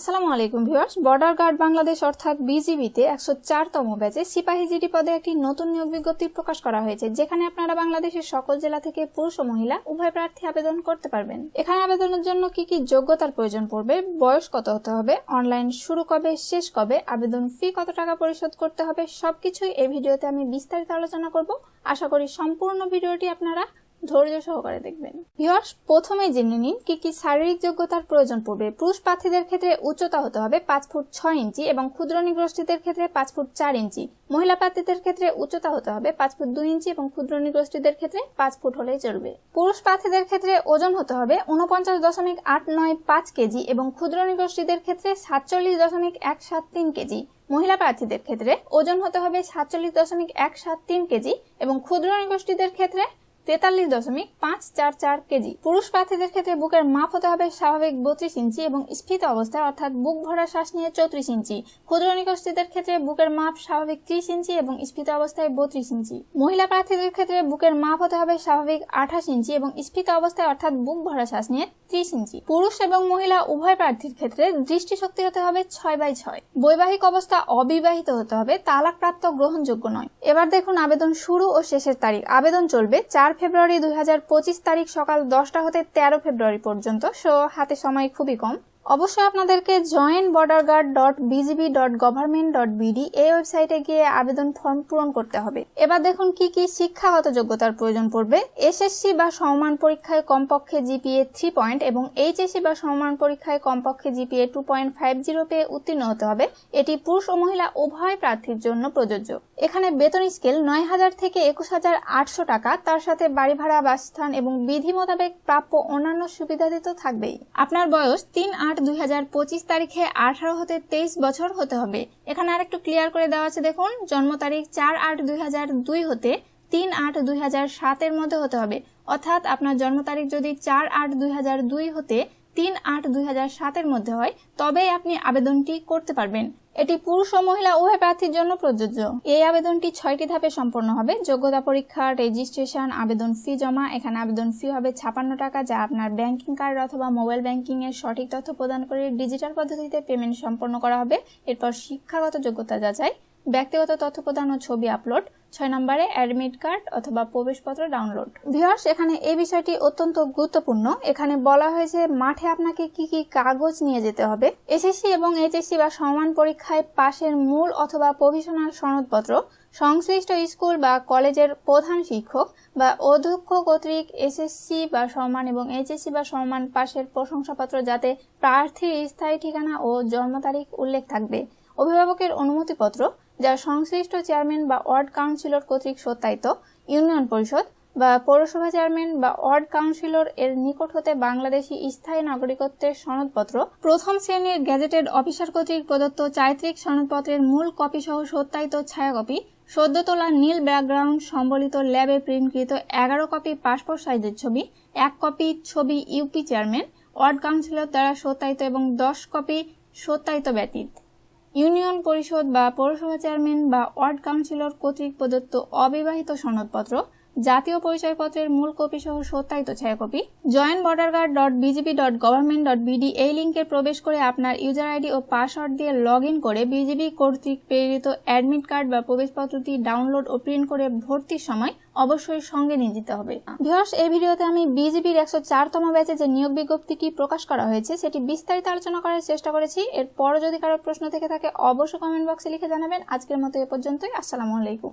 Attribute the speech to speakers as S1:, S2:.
S1: আসসালামু আলাইকুম viewers. Border guard Bangladesh অর্থাৎ বিজিবিতে একশো চারতম ব্যাচে সিপাহী জিডি পদে একটি নতুন নিয়োগ বিজ্ঞপ্তি প্রকাশ করা হয়েছে, যেখানে আপনারা বাংলাদেশের সকল জেলা থেকে পুরুষ ও মহিলা উভয় প্রার্থী আবেদন করতে পারবেন। এখানে আবেদনের জন্য কি কি যোগ্যতার প্রয়োজন পড়বে, বয়স কত হতে হবে, অনলাইন শুরু কবে, শেষ কবে, আবেদন ফি কত টাকা পরিশোধ করতে হবে, সবকিছুই এই ভিডিওতে আমি বিস্তারিত আলোচনা করব। আশা করি সম্পূর্ণ ভিডিওটি আপনারা ধৈর্য সহকারে দেখবেন। ভিউয়ার্স, প্রথমে জেনে নিন কি কি শারীরিক যোগ্যতার প্রয়োজন পড়বে। পুরুষ প্রার্থীদের ক্ষেত্রে উচ্চতা হতে হবে পাঁচ ফুট ছয় ইঞ্চি এবং ক্ষুদ্র নিগোষ্ঠীদের ক্ষেত্রে পাঁচ ফুট চার ইঞ্চি। মহিলা প্রার্থীদের ক্ষেত্রে উচ্চতা হতে হবে পাঁচ ফুট দুই ইঞ্চি এবং ক্ষুদ্র নিগোষ্ঠীদের ক্ষেত্রে পাঁচ ফুট হলেই চলবে। পুরুষ প্রার্থীদের ক্ষেত্রে ওজন হতে হবে উনপঞ্চাশ দশমিক আট নয় পাঁচ কেজি এবং ক্ষুদ্র নিগোষ্ঠীদের ক্ষেত্রে সাতচল্লিশ দশমিক এক সাত তিন কেজি। মহিলা প্রার্থীদের ক্ষেত্রে ওজন হতে হবে সাতচল্লিশ দশমিক এক সাত তিন কেজি এবং ক্ষুদ্র নিগোষ্ঠীদের ক্ষেত্রে তেতাল্লিশ দশমিক পাঁচ চার চার কেজি। পুরুষ প্রার্থীদের ক্ষেত্রে বুকের মাপ হতে হবে স্বাভাবিক বত্রিশ ইঞ্চি এবং স্ফীত অবস্থায়, অর্থাৎ বুক ভরা শ্বাস নিয়ে চৌত্রিশ ইঞ্চি। ক্ষুদ্র নিকষ্ঠীদের ক্ষেত্রে বুকের মাপ স্বাভাবিক ত্রিশ ইঞ্চি এবং স্ফীত অবস্থায় বত্রিশ ইঞ্চি। মহিলা প্রার্থীদের ক্ষেত্রে বুকের মাপ হতে হবে স্বাভাবিক আঠাশ ইঞ্চি এবং স্ফীত অবস্থায়, অর্থাৎ বুক ভরা শ্বাস নিয়ে ত্রিশ ইঞ্চি। পুরুষ এবং মহিলা উভয় প্রার্থীর ক্ষেত্রে দৃষ্টিশক্তি হতে হবে ছয় বাই ছয়। বৈবাহিক অবস্থা অবিবাহিত হতে হবে, তালাকপ্রাপ্ত গ্রহণযোগ্য নয়। এবার দেখুন আবেদন শুরু ও শেষের তারিখ। আবেদন চলবে চার ফেব্রুয়ারি দুই হাজার পঁচিশ তারিখ সকাল দশটা হতে তেরো ফেব্রুয়ারি পর্যন্ত, সো হাতে সময় খুবই কম। অবশ্যই আপনাদেরকে join border guard dot BGB dot government dot BD এই ওয়েবসাইটে গিয়ে আবেদন ফর্ম পূরণ করতে হবে। এবার দেখুন কি কি শিক্ষাগত যোগ্যতার প্রয়োজন পড়বে। এসএসসি বা সমমান পরীক্ষায় কমপক্ষে জিপিএ থ্রি পয়েন্ট এবং এইচএসসি বা সমমান পরীক্ষায় কমপক্ষে GPA two point five zero পেয়ে উত্তীর্ণ হতে হবে। এটি পুরুষ ও মহিলা উভয় প্রার্থীর জন্য প্রযোজ্য। এখানে বেতন স্কেল নয় হাজার থেকে একুশ হাজার আটশো টাকা, তার সাথে বাড়ি ভাড়া, বাসস্থান এবং বিধি মোতাবেক প্রাপ্য অন্যান্য সুবিধাদি তো থাকবেই। আপনার বয়স তিন আট দুই হাজার পঁচিশ তারিখে আঠারো হতে তেইশ বছর হতে হবে। এখানে আরেকটু ক্লিয়ার করে দেওয়া আছে, দেখুন, জন্ম তারিখ চার আট দুই হতে তিন আট দুই হাজার সাতের মধ্যে হতে হবে। অর্থাৎ আপনার জন্ম তারিখ যদি চার আট দুই হাজার দুই হতে তিন আট দুই সাতের মধ্যে হয়, তবেই আপনি আবেদনটি করতে পারবেন। এটি পুরুষ ও মহিলা উভয় প্রার্থীর জন্য প্রযোজ্য। এই আবেদনটি ছয়টি ধাপে সম্পন্ন হবে। যোগ্যতা পরীক্ষা, রেজিস্ট্রেশন, আবেদন ফি জমা, এখানে আবেদন ফি হবে ছাপান্ন টাকা, যা আপনার ব্যাংকিং কার্ড অথবা মোবাইল ব্যাংকিং এর সঠিক তথ্য প্রদান করে ডিজিটাল পদ্ধতিতে পেমেন্ট সম্পন্ন করা হবে। এরপর শিক্ষাগত যোগ্যতা যাচাই ব্যক্তিগত তথ্য প্রদান ও ছবি আপলোড ছয় নম্বরে অ্যাডমিট কার্ড অথবা প্রবেশপত্র ডাউনলোড ভিউয়ার্স এখানে এই বিষয়টি অত্যন্ত গুরুত্বপূর্ণ। এখানে বলা হয়েছে, মাঠে আপনাকে কি কি কাগজ নিয়ে যেতে হবে? এসএসসি এবং এইচএসসি বা সমান পরীক্ষায় পাশের মূল অথবা প্রভিশনাল সনদপত্র, সংশ্লিষ্ট স্কুল বা কলেজের প্রধান শিক্ষক বা অধ্যক্ষ কর্তৃক এসএসসি বা সমান এবং এইচএসসি বা সমান পাশের প্রশংসাপত্র যাতে প্রার্থীর স্থায়ী ঠিকানা ও জন্ম তারিখ উল্লেখ থাকবে। অভিভাবকের অনুমতিপত্র যা সংশ্লিষ্ট চেয়ারম্যান বা ওয়ার্ড কাউন্সিলর কর্তৃক সত্যায়িত ইউনিয়ন পরিষদ বা পৌরসভা চেয়ারম্যান বা ওয়ার্ড কাউন্সিলর এর নিকট হতে বাংলাদেশি স্থায়ী নাগরিকত্বের সনদপত্র, প্রথম শ্রেণির গ্যাজেটেড অফিসার কর্তৃক প্রদত্ত চারিত্রিক সনদপত্রের মূল কপি সহ সত্যায়িত ছায়া কপি সদ্য তোলা নীল ব্যাকগ্রাউন্ড সম্বলিত ল্যাবে প্রিন্টকৃত এগারো কপি পাসপোর্ট সাইজের ছবি, এক কপি ছবি ইউপি চেয়ারম্যান, ওয়ার্ড কাউন্সিলর দ্বারা সত্যায়িত এবং দশ কপি সত্যায়িত ব্যতীত। ইউনিয়ন পরিষদ বা পৌরসভা চেয়ারম্যান বা ওয়ার্ড কাউন্সিলর কর্তৃক প্রদত্ত অবিবাহিত সনদপত্র জাতীয় পরিচয়পত্রের মূল কপি সহ সত্যায়িত ছায়াকপি join border guard dot BGB dot government dot BD এই লিঙ্কে প্রবেশ করে আপনার ইউজার আইডি ও পাসওয়ার্ড দিয়ে লগ ইন করে বিজিবি কর্তৃক প্রেরিত অ্যাডমিট কার্ড বা প্রবেশপত্রটি ডাউনলোড ও প্রিন্ট করে ভর্তির সময় অবশ্যই সঙ্গে নিয়ে যেতে হবে। ভিউয়ার্স, এই ভিডিওতে আমি বিজিবির একশো চারতম ব্যাচে যে নিয়োগ বিজ্ঞপ্তিটি প্রকাশ করা হয়েছে সেটি বিস্তারিত আলোচনা করার চেষ্টা করেছি। এরপরও যদি কারও প্রশ্ন থেকে থাকে, অবশ্যই কমেন্ট বক্সে লিখে জানাবেন। আজকের মতো এ পর্যন্তই। আসসালামু আলাইকুম।